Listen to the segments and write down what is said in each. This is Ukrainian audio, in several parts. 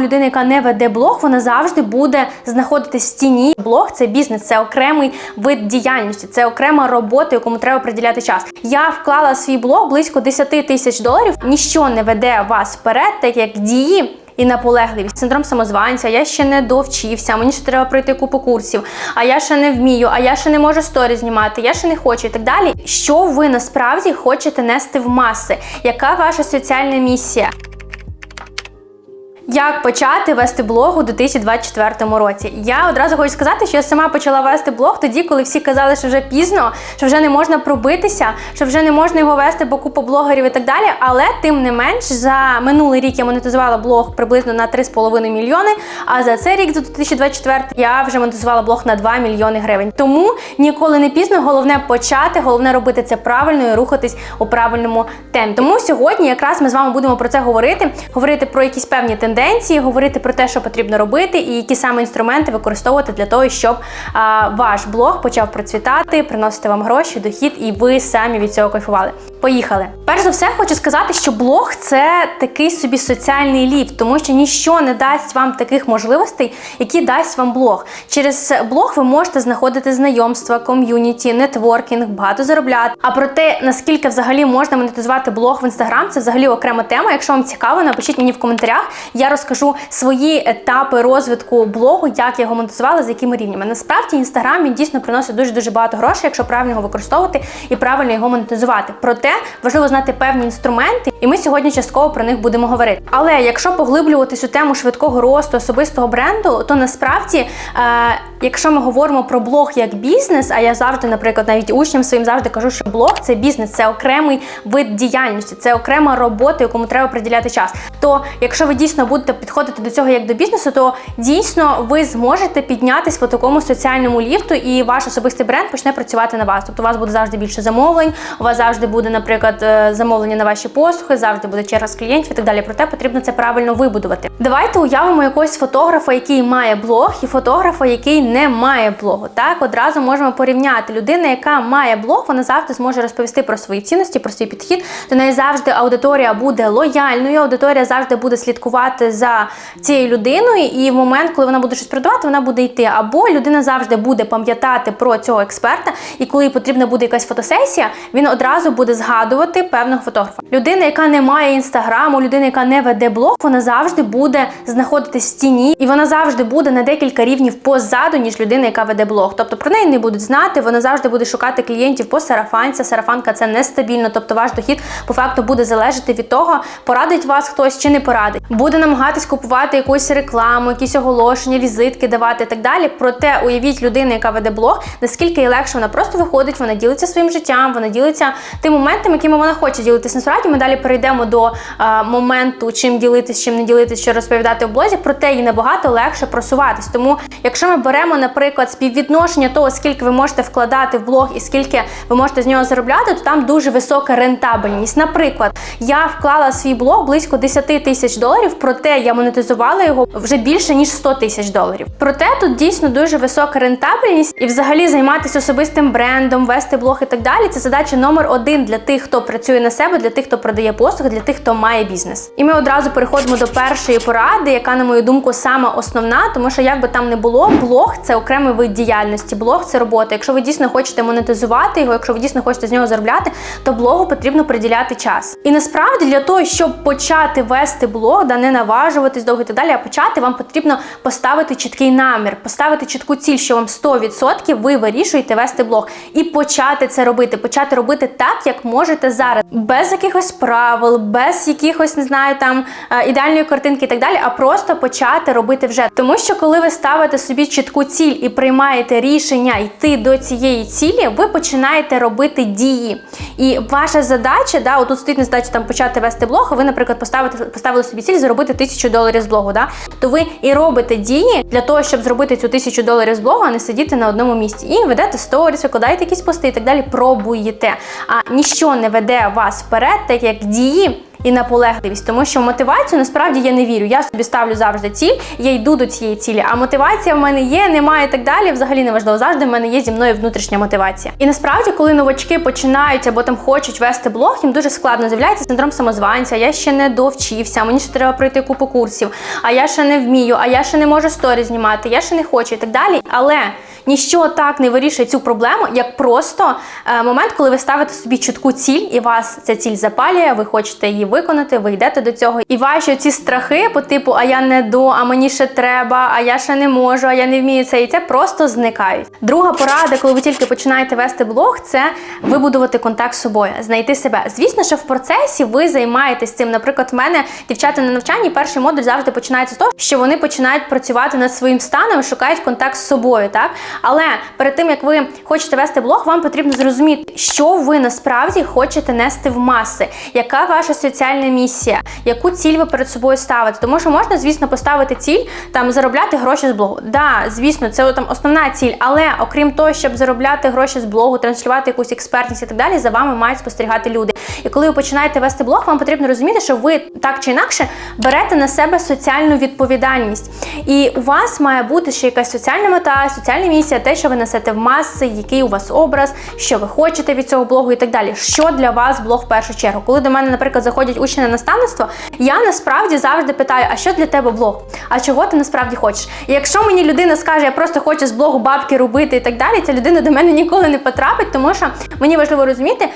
Людина, яка не веде блог, вона завжди буде знаходитись в тіні. Блог це бізнес, це окремий вид діяльності, це окрема робота, якому треба приділяти час. Я вклала в свій блог близько 10 тисяч доларів. Ніщо не веде вас вперед, так як дії. І наполегливість, синдром самозванця, я ще не довчився, мені ще треба пройти купу курсів, а я ще не вмію, а я ще не можу сторі знімати, я ще не хочу і так далі. Що ви насправді хочете нести в маси? Яка ваша соціальна місія? Як почати вести блог у 2024 році? Я одразу хочу сказати, що я сама почала вести блог тоді, коли всі казали, що вже пізно, що вже не можна пробитися, що вже не можна його вести, бо купа блогерів і так далі. Але тим не менш, за минулий рік я монетизувала блог приблизно на 3,5 мільйони. А за цей рік, за 2024, я вже монетизувала блог на 2 мільйони гривень. Тому ніколи не пізно. Головне почати, головне робити це правильно і рухатись у правильному темпі. Тому сьогодні якраз ми з вами будемо про це говорити, говорити про якісь певні тенденції, говорити про те, що потрібно робити, і які саме інструменти використовувати для того, щоб ваш блог почав процвітати, приносити вам гроші, дохід, і ви самі від цього кайфували. Поїхали. Перш за все, хочу сказати, що блог це такий собі соціальний ліфт, тому що ніщо не дасть вам таких можливостей, які дасть вам блог. Через блог ви можете знаходити знайомства, ком'юніті, нетворкінг, багато заробляти. А про те, наскільки взагалі можна монетизувати блог в інстаграм, це взагалі окрема тема. Якщо вам цікаво, напишіть мені в коментарях. Я розкажу свої етапи розвитку блогу, як його монетизувала, з якими рівнями. Насправді інстаграм він дійсно приносить дуже дуже багато грошей, якщо правильно його використовувати і правильно його монетизувати. Проте важливо знати певні інструменти, і ми сьогодні частково про них будемо говорити. Але якщо поглиблюватись у тему швидкого росту особистого бренду, то насправді, е, якщо ми говоримо про блог як бізнес, а я завжди, наприклад, навіть учням своїм завжди кажу, що блог це бізнес, це окремий вид діяльності, це окрема робота, якому треба приділяти час. То якщо ви дійсно будете підходити до цього як до бізнесу, то дійсно ви зможете піднятись по такому соціальному ліфту, і ваш особистий бренд почне працювати на вас. Тобто у вас буде завжди більше замовлень, у вас завжди буде, наприклад, е, замовлення на ваші послуги, завжди буде черга з клієнтів і так далі. Проте потрібно це правильно вибудувати. Давайте уявимо якогось фотографа, який має блог, і фотографа, який не має блогу. Так одразу можемо порівняти людина, яка має блог, вона завжди зможе розповісти про свої цінності, про свій підхід. До неї завжди аудиторія буде лояльною, аудиторія завжди буде слідкувати за цією людиною, і в момент, коли вона буде щось продавати, вона буде йти. Або людина завжди буде пам'ятати про цього експерта, і коли потрібна буде якась фотосесія, він одразу буде згадувати певного фотографа. Людина, яка не має інстаграму, людина, яка не веде блог, вона завжди буде знаходитись в тіні, і вона завжди буде на декілька рівнів позаду, ніж людина, яка веде блог. Тобто про неї не будуть знати, вона завжди буде шукати клієнтів по сарафанці. Сарафанка це нестабільно, тобто ваш дохід по факту буде залежати від того, порадить вас хтось чи не порадить. Буде намагатись купувати якусь рекламу, якісь оголошення, візитки давати і так далі. Проте уявіть людину, яка веде блог, наскільки легше вона просто виходить, вона ділиться своїм життям, вона ділиться тим моментом, якими вона хоче ділитися. Насправді ми далі перейдемо до а, моменту, чим ділитись, чим не ділитись, що розповідати в блозі. Проте їй набагато легше просуватись. Тому, якщо ми беремо, наприклад, співвідношення того, скільки ви можете вкладати в блог і скільки ви можете з нього заробляти, то там дуже висока рентабельність. Наприклад, я вклала свій блог близько 10 тисяч доларів, проте я монетизувала його вже більше ніж 100 тисяч доларів. Проте тут дійсно дуже висока рентабельність і взагалі займатися особистим брендом, вести блог і так далі. Це задача номер один для тих, хто працює на себе, для тих, хто продає послуги, для тих, хто має бізнес. І ми одразу переходимо до першої поради, яка, на мою думку, саме основна, тому що як би там не було, блог це окремий вид діяльності. Блог це робота. Якщо ви дійсно хочете монетизувати його, якщо ви дійсно хочете з нього заробляти, то блогу потрібно приділяти час. І насправді для того, щоб почати вести блог, да не наважуватись довго і так далі, а почати, вам потрібно поставити чіткий намір, поставити чітку ціль, що вам 100% ви вирішуєте вести блог, і почати це робити, почати робити так, як можете зараз, без якихось правил, без якихось не знаю там е, ідеальної картинки і так далі, а просто почати робити вже. Тому що коли ви ставите собі чітку ціль і приймаєте рішення йти до цієї цілі, ви починаєте робити дії. І ваша задача, да, отут стоїть не задача там почати вести блог, а ви, наприклад, поставите, поставили собі ціль заробити тисячу доларів з блогу. Да? То ви і робите дії для того, щоб зробити цю тисячу доларів з блогу, а не сидіти на одному місці. І ведете сторіс, викладаєте якісь пости і так далі, пробуєте. А ніщо не веде вас вперед, так як дії і наполегливість, тому що мотивацію насправді я не вірю. Я собі ставлю завжди ціль, я йду до цієї цілі. А мотивація в мене є, немає і так далі. Взагалі не важливо. Завжди в мене є зі мною внутрішня мотивація. І насправді, коли новачки починають або там хочуть вести блог, їм дуже складно з'являється синдром самозванця. Я ще не довчився, мені ще треба пройти купу курсів, а я ще не вмію, а я ще не можу сторі знімати, я ще не хочу і так далі. Але ніщо так не вирішує цю проблему, як просто е, момент, коли ви ставите собі чітку ціль, і вас ця ціль запалює, ви хочете її виконати, ви йдете до цього. І ваші ці страхи по типу, а я не до, а мені ще треба, а я ще не можу, а я не вмію це, і це просто зникають. Друга порада, коли ви тільки починаєте вести блог, це вибудувати контакт з собою, знайти себе. Звісно, що в процесі ви займаєтесь цим. Наприклад, в мене дівчата на навчанні перший модуль завжди починається з того, що вони починають працювати над своїм станом, шукають контакт з собою, так. Але перед тим як ви хочете вести блог, вам потрібно зрозуміти, що ви насправді хочете нести в маси, яка ваша соціальна місія, яку ціль ви перед собою ставите. Тому що можна, звісно, поставити ціль там заробляти гроші з блогу. Да, звісно, це там основна ціль, але окрім того, щоб заробляти гроші з блогу, транслювати якусь експертність і так далі, за вами мають спостерігати люди. І коли ви починаєте вести блог, вам потрібно розуміти, що ви так чи інакше берете на себе соціальну відповідальність. І у вас має бути ще якась соціальна мета, соціальна місія, те, що ви несете в маси, який у вас образ, що ви хочете від цього блогу і так далі. Що для вас блог в першу чергу? Коли до мене, наприклад, заходять учні на наставництво, я насправді завжди питаю: а що для тебе блог? А чого ти насправді хочеш? І якщо мені людина скаже, я просто хочу з блогу бабки робити і так далі, ця людина до мене ніколи не потрапить, тому що мені важливо розуміти,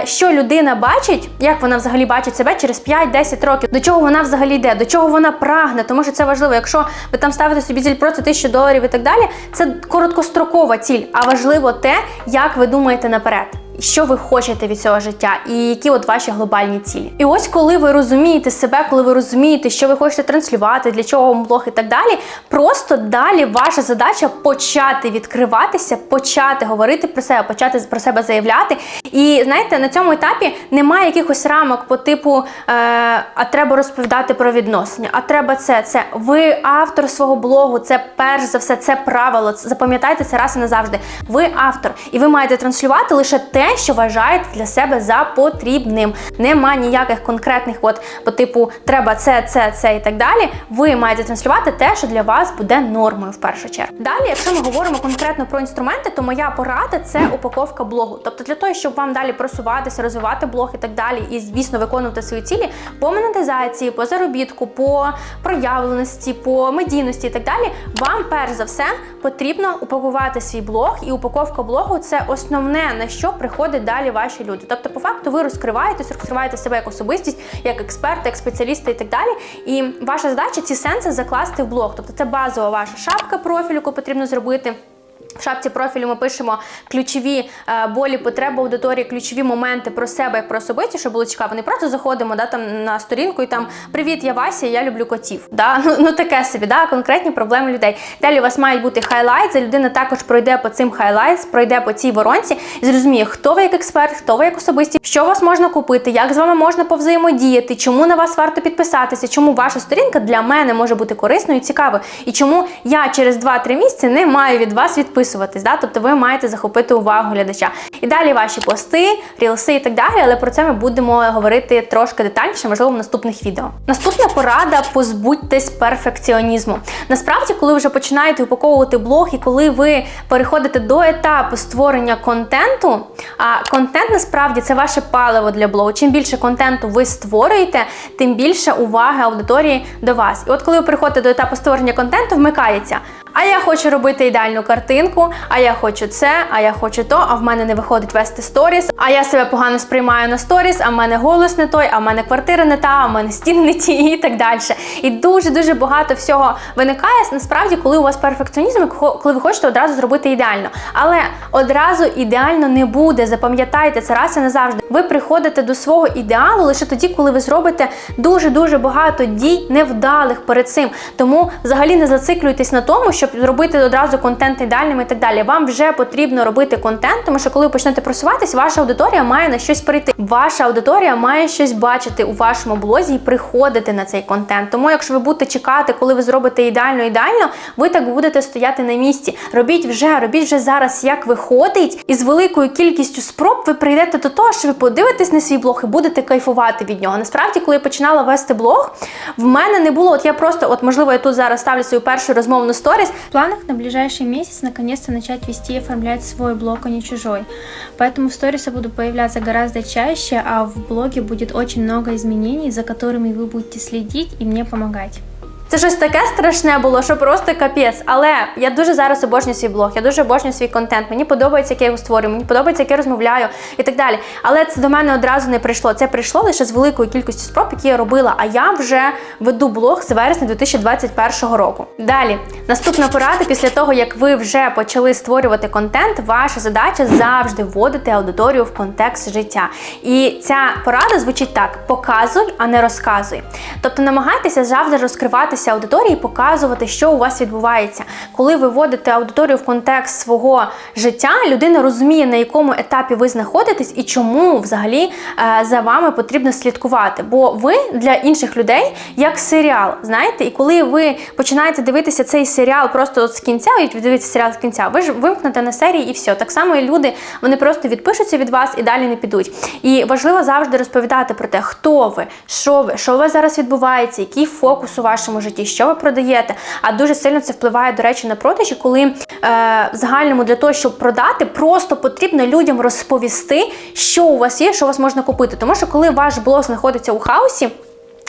е, що людина бачить, як вона взагалі бачить себе через 5-10 років, до чого вона взагалі йде, до чого вона прагне, тому що це важливо. Якщо ви там ставите собі ціль просто тисячу доларів і так далі, це короткострокова ціль, а важливо те, як ви думаєте наперед. Що ви хочете від цього життя, і які от ваші глобальні цілі. І ось коли ви розумієте себе, коли ви розумієте, що ви хочете транслювати, для чого вам блог і так далі, просто далі ваша задача почати відкриватися, почати говорити про себе, почати про себе заявляти. І знаєте, на цьому етапі немає якихось рамок по типу е, а треба розповідати про відносини, а треба це. Це ви автор свого блогу, це перш за все, це правило. Запам'ятайте це раз і назавжди. Ви автор, і ви маєте транслювати лише те те, що вважаєте для себе за потрібним. Нема ніяких конкретних, от по типу треба це, це, це і так далі. Ви маєте транслювати те, що для вас буде нормою в першу чергу. Далі, якщо ми говоримо конкретно про інструменти, то моя порада це упаковка блогу. Тобто для того, щоб вам далі просуватися, розвивати блог і так далі, і звісно виконувати свої цілі по монетизації, по заробітку, по проявленості, по медійності і так далі. Вам перш за все потрібно упакувати свій блог, і упаковка блогу це основне на що приходить приходять далі ваші люди. Тобто, по факту, ви розкриваєтесь, розкриваєте себе як особистість, як експерт, як спеціаліста і так далі. І ваша задача ці сенси закласти в блог. Тобто, це базова ваша шапка профілю, яку потрібно зробити. В шапці профілю ми пишемо ключові е, болі, потреби аудиторії, ключові моменти про себе як про особисті, щоб було цікаво. Не просто заходимо да, там на сторінку і там Привіт, я Вася, я люблю котів. Да? Ну, ну таке собі, да? конкретні проблеми людей. Далі у вас мають бути хайлайтс, людина також пройде по цим хайлайтс, пройде по цій воронці і зрозуміє, хто ви як експерт, хто ви як особисті, що вас можна купити, як з вами можна повзаємодіяти, чому на вас варто підписатися, чому ваша сторінка для мене може бути корисною і цікавою, і чому я через 2-3 місяці не маю від вас відписати підписуватись, да? тобто ви маєте захопити увагу глядача. І далі ваші пости, рілси і так далі, але про це ми будемо говорити трошки детальніше, можливо, в наступних відео. Наступна порада позбудьтесь перфекціонізму. Насправді, коли вже починаєте упаковувати блог і коли ви переходите до етапу створення контенту, а контент насправді це ваше паливо для блогу. Чим більше контенту ви створюєте, тим більше уваги аудиторії до вас. І от коли ви приходите до етапу створення контенту, вмикається. А я хочу робити ідеальну картинку, а я хочу це, а я хочу то, а в мене не виходить вести сторіс, а я себе погано сприймаю на сторіс, а в мене голос не той, а в мене квартира не та, а в мене стіни не ті і так далі. І дуже-дуже багато всього виникає насправді, коли у вас перфекціонізм, коли ви хочете одразу зробити ідеально. Але одразу ідеально не буде. Запам'ятайте це раз і назавжди. Ви приходите до свого ідеалу лише тоді, коли ви зробите дуже-дуже багато дій невдалих перед цим. Тому взагалі не зациклюйтесь на тому, що щоб робити одразу контент ідеальним і так далі. Вам вже потрібно робити контент, тому що коли ви почнете просуватись, ваша аудиторія має на щось прийти. Ваша аудиторія має щось бачити у вашому блозі і приходити на цей контент. Тому, якщо ви будете чекати, коли ви зробите ідеально ідеально, ви так будете стояти на місці. Робіть вже, робіть вже зараз, як виходить, і з великою кількістю спроб ви прийдете до того, що ви подивитесь на свій блог і будете кайфувати від нього. Насправді, коли я починала вести блог, в мене не було. От я просто, от можливо, я тут зараз ставлю свою першу розмовну сторіс. В планах на ближайший месяц наконец-то начать вести и оформлять свой блог, а не чужой. Поэтому в сторис буду появляться гораздо чаще, а в блоге будет очень много изменений, за которыми вы будете следить и мне помогать. Це щось таке страшне було, що просто капець. Але я дуже зараз обожнюю свій блог, я дуже обожнюю свій контент. Мені подобається, як я його створюю, мені подобається, як я розмовляю і так далі. Але це до мене одразу не прийшло. Це прийшло лише з великою кількістю спроб, які я робила. А я вже веду блог з вересня 2021 року. Далі, наступна порада після того, як ви вже почали створювати контент, ваша задача завжди вводити аудиторію в контекст життя. І ця порада звучить так: показуй, а не розказуй. Тобто намагайтеся завжди розкриватися аудиторії і показувати, що у вас відбувається. Коли ви вводите аудиторію в контекст свого життя, людина розуміє, на якому етапі ви знаходитесь і чому взагалі е, за вами потрібно слідкувати. Бо ви для інших людей як серіал, знаєте, і коли ви починаєте дивитися цей серіал просто от з кінця, дивитися серіал з кінця, ви ж вимкнете на серії і все. Так само і люди вони просто відпишуться від вас і далі не підуть. І важливо завжди розповідати про те, хто ви, що ви, що у вас зараз відбувається, який фокус у вашому житті, що ви продаєте. А дуже сильно це впливає, до речі, на продажі, коли е, в загальному для того, щоб продати, просто потрібно людям розповісти, що у вас є, що у вас можна купити. Тому що коли ваш блог знаходиться у хаосі.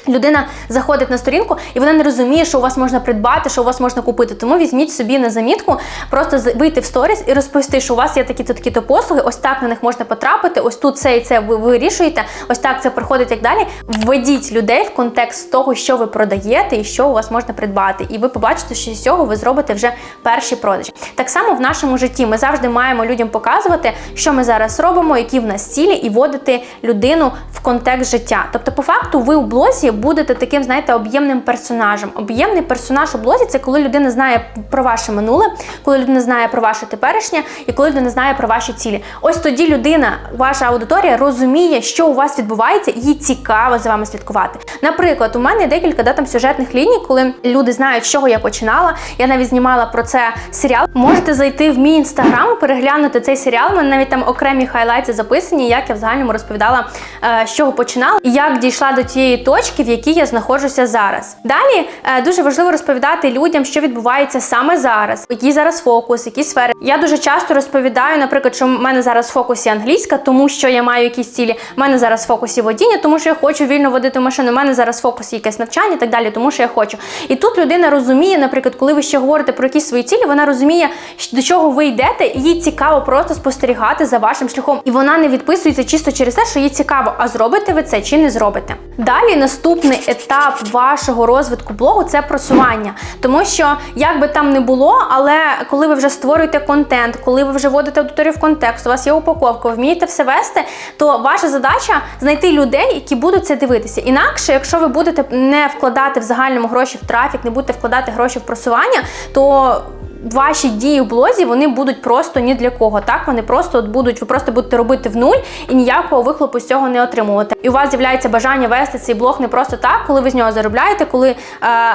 Людина заходить на сторінку і вона не розуміє, що у вас можна придбати, що у вас можна купити. Тому візьміть собі на замітку, просто вийти в сторіс і розповісти, що у вас є такі-то такі-то послуги, ось так на них можна потрапити, ось тут це і це ви вирішуєте, ось так це проходить і так далі. Введіть людей в контекст того, що ви продаєте і що у вас можна придбати. І ви побачите, що з цього ви зробите вже перші продажі. Так само в нашому житті ми завжди маємо людям показувати, що ми зараз робимо, які в нас цілі, і вводити людину в контекст життя. Тобто, по факту, ви у блозі будете таким, знаєте, об'ємним персонажем. Об'ємний персонаж у блозі це коли людина знає про ваше минуле, коли людина знає про ваше теперішнє і коли людина знає про ваші цілі. Ось тоді людина, ваша аудиторія розуміє, що у вас відбувається, і їй цікаво за вами слідкувати. Наприклад, у мене декілька да, там сюжетних ліній, коли люди знають, з чого я починала. Я навіть знімала про це серіал. Можете зайти в мій інстаграм, переглянути цей серіал. У мене навіть там окремі хайлайти записані, як я в загальному розповідала, е, з чого починала і як дійшла до тієї точки, в якій я знаходжуся зараз. Далі е, дуже важливо розповідати людям, що відбувається саме зараз, який зараз фокус, які сфери. Я дуже часто розповідаю, наприклад, що в мене зараз в фокусі англійська, тому що я маю якісь цілі. В мене зараз в фокусі водіння, тому що я хочу вільно водити машину. У мене зараз в фокусі якесь навчання і так далі, тому що я хочу. І тут людина розуміє, наприклад, коли ви ще говорите про якісь свої цілі, вона розуміє, до чого ви йдете, і їй цікаво просто спостерігати за вашим шляхом. І вона не відписується чисто через те, що їй цікаво, а зробите ви це чи не зробите. Далі наступний етап вашого розвитку блогу це просування. Тому що як би там не було, але коли ви вже створюєте контент, коли ви вже вводите аудиторію в контекст, у вас є упаковка, ви вмієте все вести, то ваша задача знайти людей, які будуть це дивитися. Інакше, якщо ви будете не вкладати в загальному гроші в трафік, не будете вкладати гроші в просування, то ваші дії в блозі вони будуть просто ні для кого. Так вони просто от будуть, ви просто будете робити в нуль і ніякого вихлопу з цього не отримувати. І у вас з'являється бажання вести цей блог не просто так, коли ви з нього заробляєте, коли е,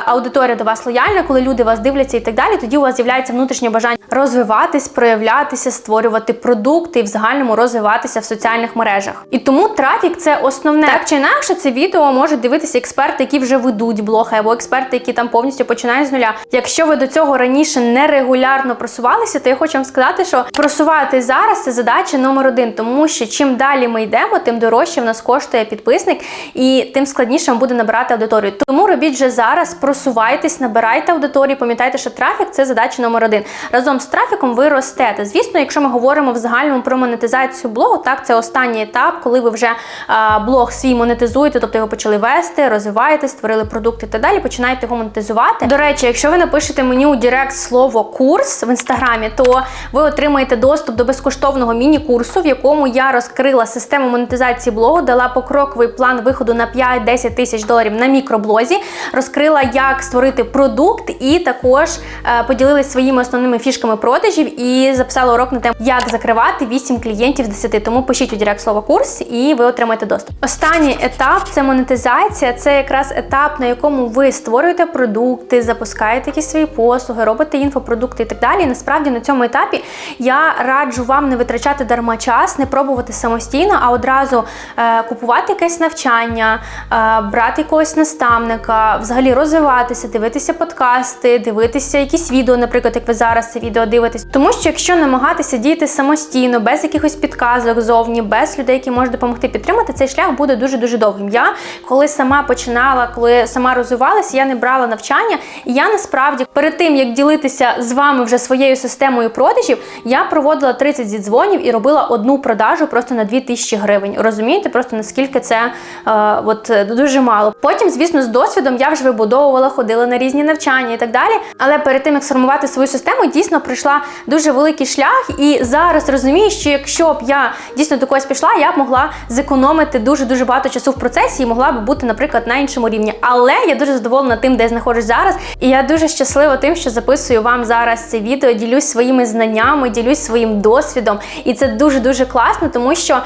аудиторія до вас лояльна, коли люди вас дивляться і так далі. Тоді у вас з'являється внутрішнє бажання розвиватись, проявлятися, створювати продукти і в загальному розвиватися в соціальних мережах. І тому трафік це основне. Так чи інакше, це відео можуть дивитися експерти, які вже ведуть блоги, або експерти, які там повністю починають з нуля. Якщо ви до цього раніше не регулярно просувалися, то я хочу вам сказати, що просувати зараз це задача номер один, тому що чим далі ми йдемо, тим дорожче в нас коштує підписник, і тим складніше буде набирати аудиторію. Тому робіть вже зараз, просувайтесь, набирайте аудиторію. Пам'ятайте, що трафік це задача номер один. Разом з трафіком ви ростете. Звісно, якщо ми говоримо в загальному про монетизацію блогу, так це останній етап, коли ви вже а, блог свій монетизуєте, тобто його почали вести, розвиваєте, створили продукти та далі, починаєте його монетизувати. До речі, якщо ви напишете мені у Директ слово курс в інстаграмі, то ви отримаєте доступ до безкоштовного міні-курсу, в якому я розкрила систему монетизації блогу, дала покроковий план виходу на 5-10 тисяч доларів на мікроблозі, розкрила, як створити продукт, і також е, поділилась своїми основними фішками продажів і записала урок на тему, як закривати 8 клієнтів з 10. Тому пишіть у Директ слово курс, і ви отримаєте доступ. Останній етап це монетизація. Це якраз етап, на якому ви створюєте продукти, запускаєте якісь свої послуги, робите інфопродукти і так далі. Насправді на цьому етапі я раджу вам не витрачати дарма час, не пробувати самостійно, а одразу е, купувати якесь навчання, е, брати якогось наставника, взагалі розвиватися, дивитися подкасти, дивитися якісь відео, наприклад, як ви зараз це відео дивитесь. Тому що якщо намагатися діяти самостійно, без якихось підказок зовні, без людей, які можуть допомогти підтримати, цей шлях буде дуже дуже довгим. Я коли сама починала, коли сама розвивалася, я не брала навчання, і я насправді перед тим як ділитися з вами вже своєю системою продажів, я проводила 30 зідзвонів і робила одну продажу просто на 2000 гривень. Розумієте, просто наскільки це е, от дуже мало. Потім, звісно, з досвідом я вже вибудовувала, ходила на різні навчання і так далі. Але перед тим як сформувати свою систему, дійсно пройшла дуже великий шлях. І зараз розумію, що якщо б я дійсно до когось пішла, я б могла зекономити дуже дуже багато часу в процесі і могла б бути, наприклад, на іншому рівні. Але я дуже задоволена тим, де я знаходжусь зараз. І я дуже щаслива тим, що записую вам зараз це відео, ділюсь своїми знаннями, ділюсь своїм досвідом. І це дуже дуже класно, тому що е,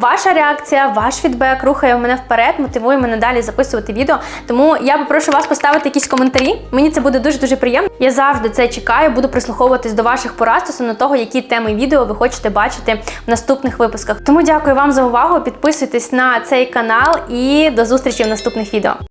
ваша реакція, ваш фідбек рухає мене вперед, мотивує мене далі записувати відео. Тому я попрошу вас поставити якісь коментарі. Мені це буде дуже дуже приємно. Я завжди це чекаю, буду прислуховуватись до ваших порад стосовно того, які теми відео ви хочете бачити в наступних випусках. Тому дякую вам за увагу. Підписуйтесь на цей канал і до зустрічі в наступних відео.